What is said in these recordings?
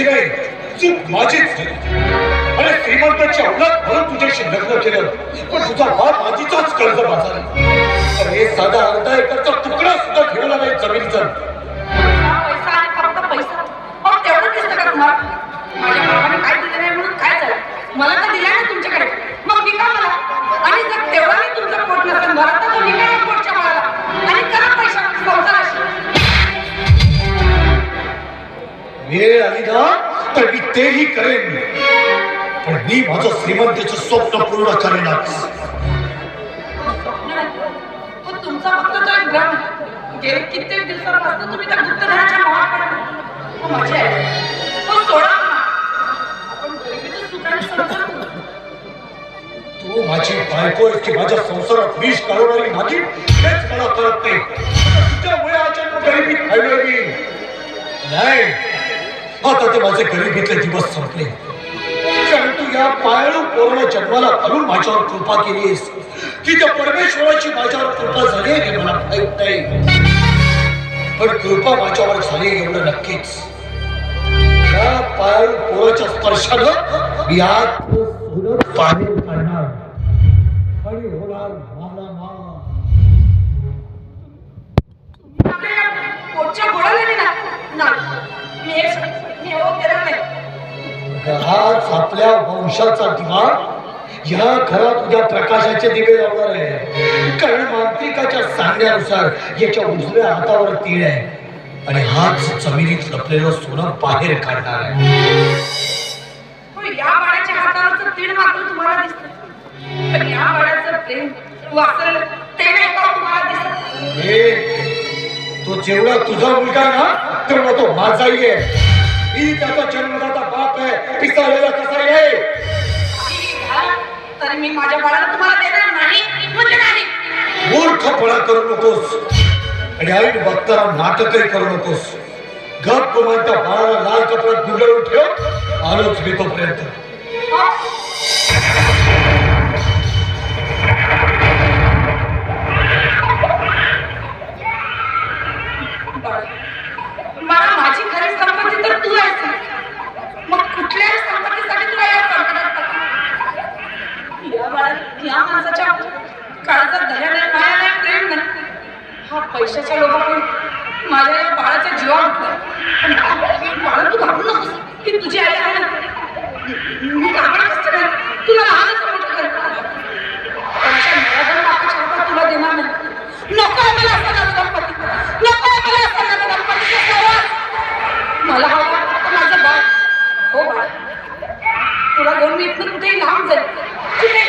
तुझी नाही चूक माझीच अरे आणि श्रीमंताची औलाद म्हणून तुझ्याशी लग्न केलं. पण तुझा बाप आधीचाच कर्ज बाजार अरे साधा अर्धा एकरचा तुकडा सुद्धा ठेवला नाही जमिनीचा. पैसा आणि फक्त पैसा. अहो तेवढं दिसतं का तुम्हाला? माझ्या बाबाने काय दिलं नाही म्हणून काय झालं? मला तर दिलं ना तुमच्याकडे. वेळ आली ना तर मी। तेही करेन पण मी माझं श्रीमंतीचं स्वप्न पूर्ण करेनच। तुमचा फक्त तो एक भ्रम आहे. गेले कित्येक दिवसांपासून तुम्ही त्या गुप्तधनाच्या मोहात पडला हो हो सोडा. आपण सुखाने. तू माझी बायको आहेस की माझ्या संसारात विष काढवणारी माझी? हेच मला कळत नाही. तुझ्यामुळे राहिलोय मी नाही. आता ते माझे गरिबीतले दिवस संपले. कारण तू या पायाळू पूर्ण जन्माला घालून माझ्यावर कृपा केलीस की त्या परमेश्वराची माझ्यावर कृपा झाली हे मला माहीत नाही. पण कृपा माझ्यावर झाली एवढं नक्कीच. या पायाळू पोराच्या स्पर्शानं या आज बाहेर काढणार. आणि होणार मला मा आपल्या पोटच्या ना मी हे आपल्या वंशाचा दिवा या घरात उद्या प्रकाशाचे दिवे लावणार आहे. कारण मांत्रिकाच्या सांगण्यानुसार याच्या उजव्या हातावर तीळ आहे. आणि हाच जमिनीत लपलेलं सोनं बाहेर काढणार आहे. हो या बाळाच्या हातावरचं तीळ मात्र तुम्हाला दिसतं. पण या बाळाचं प्रेम वाचलं ते नाही का तुम्हाला दिसत? तो जेवढा तुझा मुलगा आहे तेवढा तो माझाही आहे मी त्याचा जन्मदाता बाप आहे. कसा आहे? काही झालं तरी मी माझ्या बाळाला तुम्हाला देणार नाही. म्हणजे नाही. मूर्खपणा करू नकोस. आणि बघताना नाटकही करू नकोस. गप बाळाला लाल कपड्यात गुंडळून ठेव. आलोच मी तोपर्यंत. या माणसाच्या काळाचा दया नाही माया नाही प्रेम नाही. हा पैशाच्या लोभामुळे माझ्या या बाळाच्या जीवा उठला पण बाळा, तू घाबरू नकोस की तुझी आई आहे ना? मी घाबरत असते ना तुला लहानच मोठं कर पण अशा तुला देणार नाही. नको आहे मला असं नराधम नको मला असं नराधम पतीचं मला हवं आहे फक्त माझं बाळ. हो बाळ. तुला घेऊन मी इथनं कुठेही लांब जाईल कुठे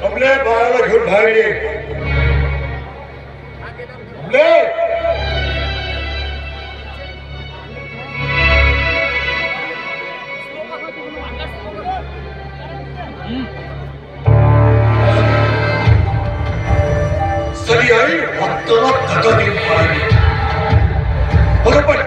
कमले बाळाला घेऊन बाहेर ये. कमले सरी आई भक्ताला धक्का देऊन पळाली. बरोबर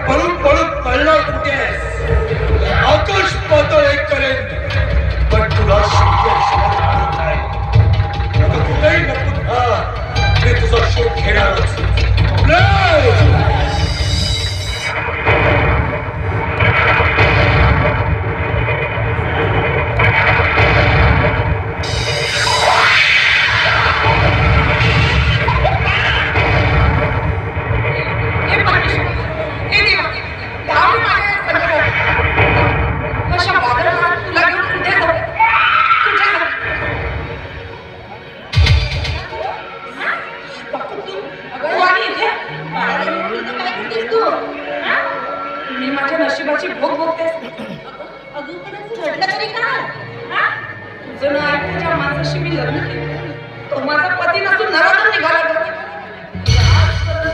ऐकण्याच्या मी लग्न केलं तो माझा पती नसून नराधम निघाला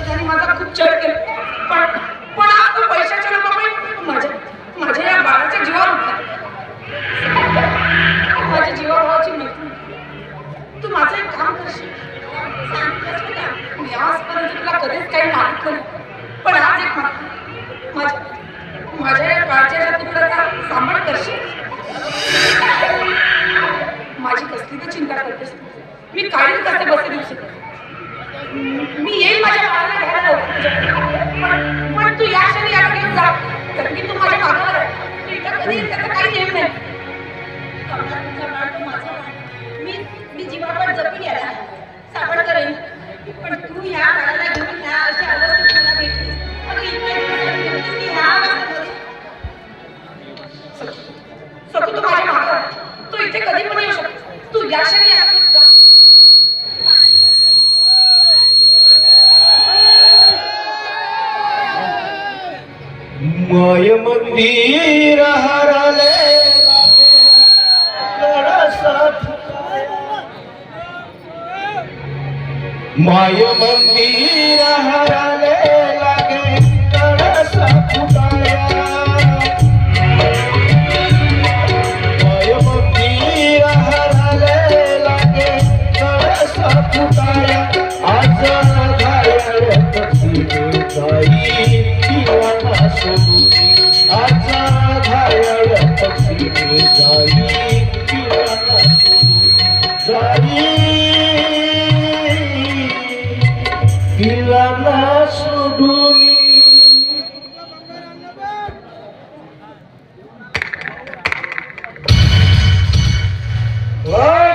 त्याने माझा खूप छळ केला. पण पण आता पैशाच्या लोकांमुळे माझ्या माझ्या या बाळाच्या जीवावर उठला. माझ्या जीवाभावाची मैत्री तू माझं एक काम करशील. मी आजपर्यंत तुला कधीच काही मागत नाही. पण आज एक माझ्या माझ्या या काळच्या तुकड्याचा सांभाळ करशील? माझी कसली तर चिंता करतेस तू. मी काढीन कसे बसे दिवशी मी येईल माझ्या बाळाला घ्यायला ময় মন্দির হারালে ময় মন্দির হারালে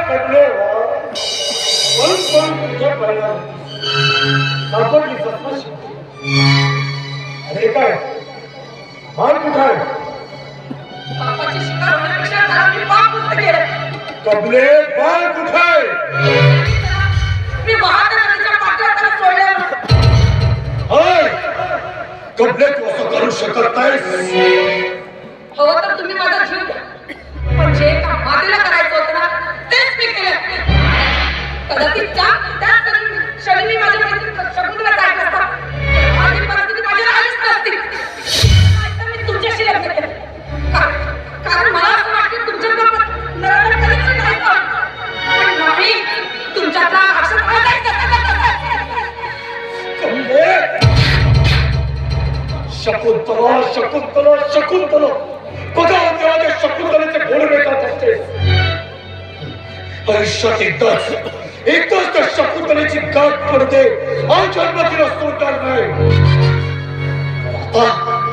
पण पण तुझ्या परिणाम? सापडली. अरे काय? मान कुठं आहे? बापाची शिकार होण्यापेक्षा त्याला मी पाप मुक्त केलं कबले बाल कुठं आहे? मी वाहत्या नदीच्या पात्रात त्याला सोडलं हाय. कबले तू असं करू शकत नाहीस. हवं तर तुम्ही माझा जीव द्या कदाचित त्या क्षणी- माझ्या शकुंतला असता. परिस्थिती नसती. मी तुमच्याशी लग्न केलं. कारण मला असं वाटतं तुमच्याकडे नरळ कधीच नाही पण नाही तुमच्यातला राक्षस शकुंतला शकुंतला शकुंतला! बघा शकुंतलेचे गोड बेतात असते. आयुष्यात एकदाच एकदाच त्या शकुंतलेची गाठ पडते हा जन्म तिला सोडणार नाही आता